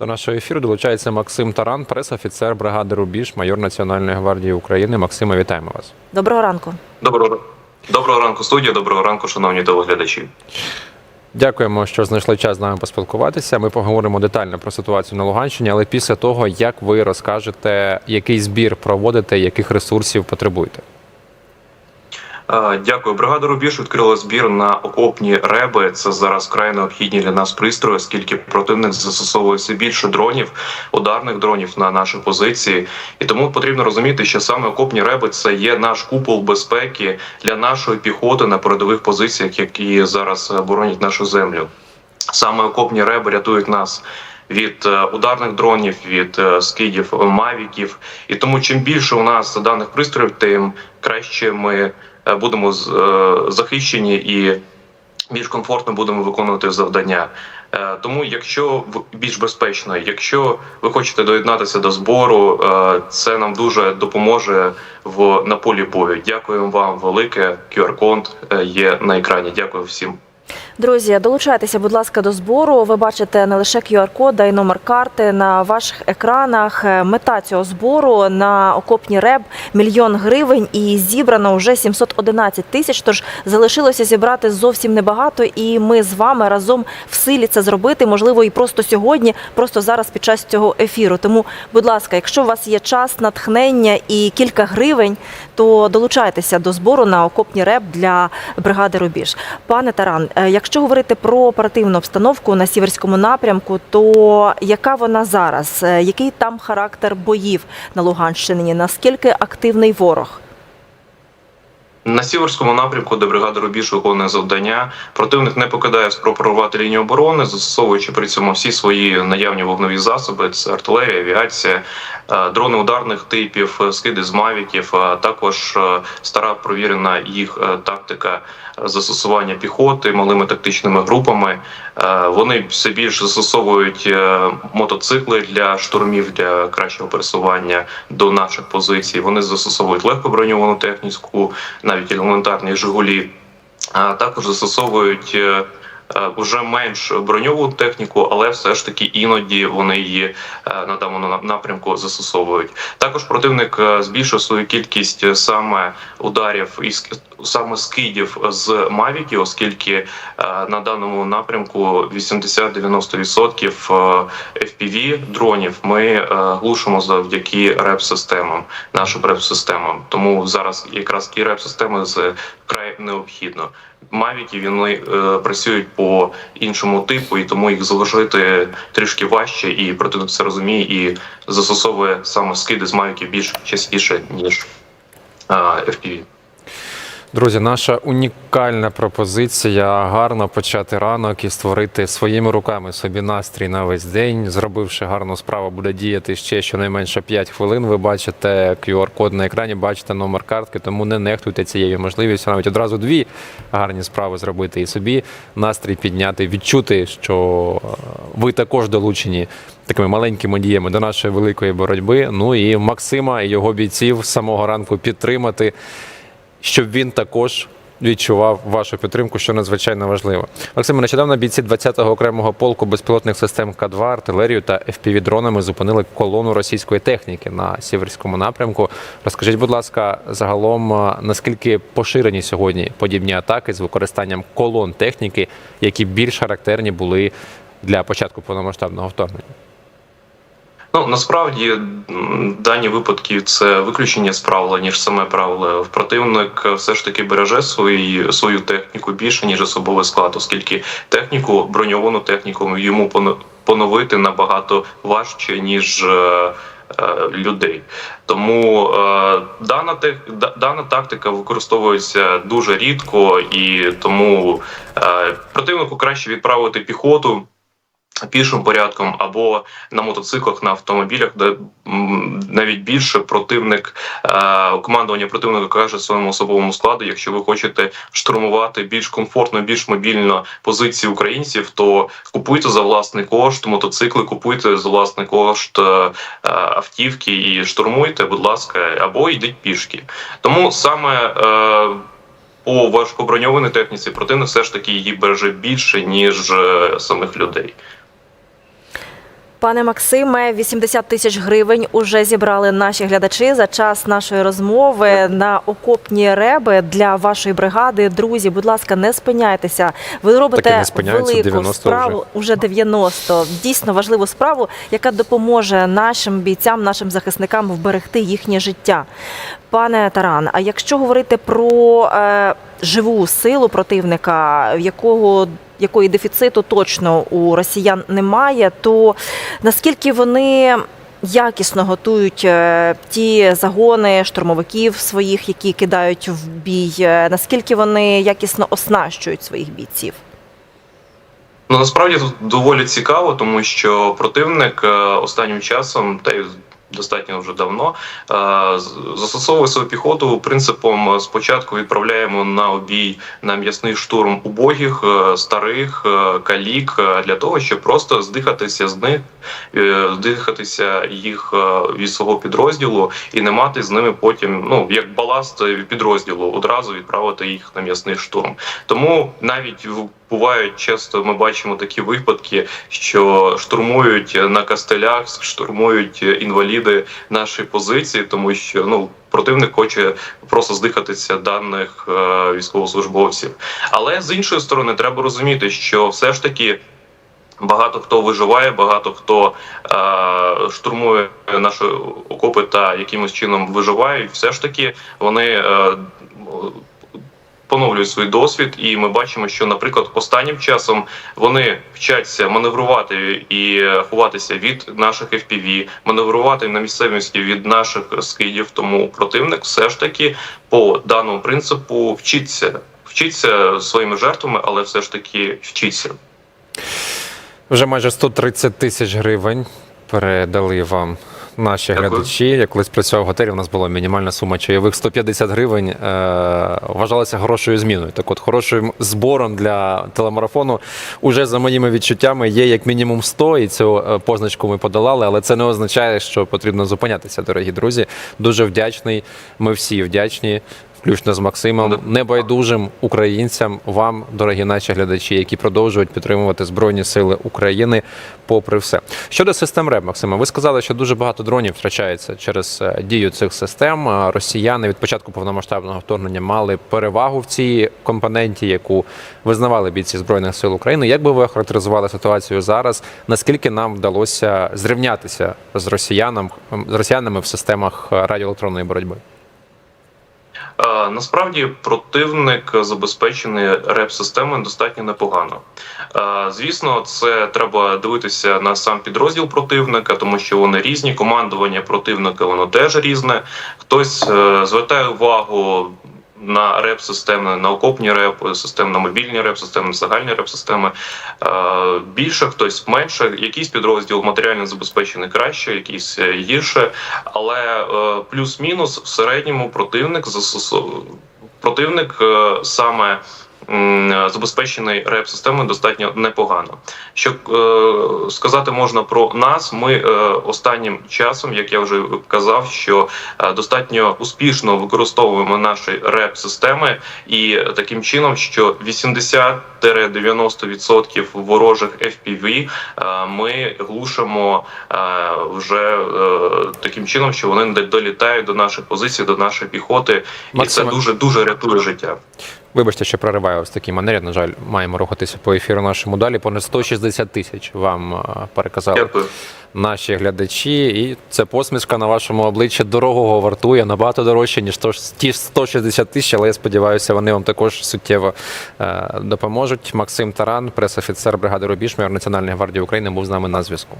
До нашого ефіру долучається Максим Таран, прес-офіцер бригади Рубіж, майор Національної гвардії України. Максиме, вітаємо вас. Доброго ранку. Доброго доброго ранку, студія. Доброго ранку, шановні телеглядачі. Дякуємо, що знайшли час з нами поспілкуватися. Ми поговоримо детально про ситуацію на Луганщині, але після того, як ви розкажете, який збір проводите, яких ресурсів потребуєте. Е, Дякую. Бригада Рубіж відкрила збір на окопні реби. Це зараз край необхідні для нас пристрої, оскільки противник застосовує все більше дронів, ударних дронів на наші позиції. І тому потрібно розуміти, що саме окопні реби це є наш купол безпеки для нашої піхоти на передових позиціях, які зараз боронять нашу землю. Саме окопні реби рятують нас. Від е, ударних дронів, від е, скидів е, мавіків, і тому чим більше у нас даних пристроїв, тим краще ми е, будемо е, захищені і більш комфортно будемо виконувати завдання. Е, Тому, якщо більш безпечно, якщо ви хочете доєднатися до збору, е, це нам дуже допоможе в на полі бою. Дякуємо вам велике. QR-код е, є на екрані. Дякую всім. Друзі, долучайтеся, будь ласка, до збору. Ви бачите не лише QR-код, а й номер карти на ваших екранах. Е, Мета цього збору на окопні реб мільйон гривень і зібрано вже 711 тисяч. Тож залишилося зібрати зовсім небагато, і ми з вами разом в силі це зробити. Можливо, і просто сьогодні, просто зараз під час цього ефіру. Тому, будь ласка, якщо у вас є час, натхнення і кілька гривень, то долучайтеся до збору на окопні реб для бригади Рубіж. Пане Таран, е, якщо говорити про оперативну обстановку на сіверському напрямку, то яка вона зараз? Е, Який там характер боїв на Луганщині? Наскільки активний ворог? На сіверському напрямку, де бригада Рубіж виконує завдання, противник не покидає спроб прорвати лінію оборони, застосовуючи при цьому всі свої наявні вогнові засоби: це артилерія, авіація, е, дрони ударних типів, е, скиди з мавіків, а також е, стара провірена їх е, тактика е, застосування піхоти малими тактичними групами. Е, Вони все більше застосовують е, мотоцикли для штурмів для кращого пересування до наших позицій. Вони застосовують легко броньовану техніку, навіть елементарні Жигулі, а також застосовують. е, е, Уже менш броньову техніку, але все ж таки іноді вони її е, на даному напрямку застосовують. Також противник е, збільшив свою кількість е, саме ударів і ск- саме скидів з мавіків, оскільки е, на даному напрямку 80-90% е, FPV дронів ми е, глушимо завдяки реп-системам, нашим реп-системам. Тому зараз якраз ті реп-системи з вкрай необхідно. Мавіки вони працюють по іншому типу, і тому їх залишити трішки важче, і противник це розуміє і застосовує саме скиди з мавіків більш частіше ніж FPV. Друзі, наша унікальна пропозиція гарно почати ранок і створити своїми руками собі настрій на весь день. Зробивши гарну справу, буде діяти ще щонайменше 5 хвилин. Ви бачите QR-код на екрані, бачите номер картки, тому не нехтуйте цією можливістю. Навіть одразу дві гарні справи зробити і собі настрій підняти, відчути, що ви також долучені такими маленькими діями до нашої великої боротьби. Ну і Максима і його бійців самого ранку підтримати щоб він також відчував вашу підтримку, що надзвичайно важливо. Максиме, нещодавно бійці 20-го окремого полку безпілотних систем К-2, артилерію та FPV-дронами зупинили колону російської техніки на сіверському напрямку. Розкажіть, будь ласка, загалом наскільки поширені сьогодні подібні атаки з використанням колон техніки, які більш характерні були для початку повномасштабного вторгнення? Ну насправді дані випадки це виключення з правила, ніж саме правило. Противник все ж таки береже свої, свою техніку більше ніж особовий склад, оскільки техніку, броньовану техніку йому поно- поновити набагато важче ніж. е, е, Людей тому е, дана тех, дана тактика використовується дуже рідко, і тому е, противнику краще відправити піхоту пішим порядком або на мотоциклах, на автомобілях, де навіть більше противник е, командування противника каже своєму особовому складу. Якщо ви хочете штурмувати більш комфортно, більш мобільно позиції українців, то купуйте за власний кошт мотоцикли, купуйте за власний кошт е, автівки і штурмуйте, будь ласка, або йдіть пішки. Тому саме. Е, по важкоброньованій техніці противник все ж таки її береже більше ніж е, самих людей. Пане Максиме, 80 тисяч гривень уже зібрали наші глядачі за час нашої розмови на окопні реби для вашої бригади. Друзі, будь ласка, не спиняйтеся. Ви робите велику 90 справу. Уже 90. Дійсно важливу справу, яка допоможе нашим бійцям, нашим захисникам вберегти їхнє життя. Пане Таран, а якщо говорити про е, живу силу противника, в якого якої дефіциту точно у росіян немає, то наскільки вони якісно готують е, ті загони штурмовиків своїх, які кидають в бій, е, наскільки вони якісно оснащують своїх бійців? Ну насправді тут доволі цікаво, тому що противник е, останнім часом та й достатньо вже давно е, застосовує свою піхоту принципом е, спочатку відправляємо на обій на м'ясний штурм убогих, е, старих калік для того, щоб просто здихатися з них, здихатися їх від свого підрозділу і не мати з ними потім, ну як баласт підрозділу, одразу відправити їх на м'ясний штурм. Тому навіть бувають часто ми бачимо такі випадки, що штурмують на кастелях, штурмують інваліди наші позиції, тому що ну. Противник хоче просто здихатися даних е, військовослужбовців. Але з іншої сторони, треба розуміти, що все ж таки багато хто виживає, багато хто е, штурмує наші окопи та якимось чином виживає. Все ж таки вони е, поновлюють свій досвід, і ми бачимо, що, наприклад, останнім часом вони вчаться маневрувати і ховатися від наших FPV, маневрувати на місцевості від наших скидів. Тому противник все ж таки по даному принципу вчиться. Вчиться своїми жертвами, але все ж таки вчиться. Вже майже 130 тисяч гривень передали вам наші Дякую. глядачі. Я колись працював в готелі, у нас була мінімальна сума чайових 150 гривень. Е, вважалася хорошою зміною. Так от, хорошим збором для телемарафону уже за моїми відчуттями є як мінімум 100, і цю е, позначку ми подолали, але це не означає, що потрібно зупинятися, дорогі друзі. Дуже вдячний. Ми всі вдячні. Включно з Максимом, небайдужим українцям, вам, дорогі наші глядачі, які продовжують підтримувати Збройні Сили України, попри все. Щодо систем РЕБ, Максима, ви сказали, що дуже багато дронів втрачається через е, дію цих систем. Росіяни від початку повномасштабного вторгнення мали перевагу в цій компоненті, яку визнавали бійці Збройних сил України. Як би ви охарактеризували ситуацію зараз? Наскільки нам вдалося зрівнятися з росіянам з росіянами в системах е, радіоелектронної боротьби? Е, Насправді противник забезпечений реп-системою достатньо непогано. Е, Звісно, це треба дивитися на сам підрозділ противника, тому що вони різні. Командування противника воно теж різне. Хтось е, звертає увагу. На реп-системи, на окопні реп-системи, на мобільні реп-системи, на загальні реп-системи. Е, Більше хтось менше, якийсь підрозділ матеріально забезпечений краще, якийсь е, гірше. Але е, плюс-мінус в середньому противник застосовує противник саме е, забезпечений реп-системою достатньо непогано. Що е, сказати можна про нас, ми е, останнім часом, як я вже казав, що е, достатньо успішно використовуємо наші реп-системи, і таким чином, що 80-90% ворожих FPV е, ми глушимо е, вже е, таким чином, що вони не долітають до наших позицій, до нашої піхоти, і це дуже дуже рятує життя. Вибачте, що прориваю ось такій манері. На жаль, маємо рухатися по ефіру нашому далі. Понад 160 тисяч вам е, переказали Дякую. наші глядачі, і це посмішка на вашому обличчі дорогого вартує набагато дорожче, ніж то ті 160 тисяч, але я сподіваюся, вони вам також суттєво е, допоможуть. Максим Таран, прес-офіцер бригади Рубіж, майор Національної гвардії України, був з нами на зв'язку.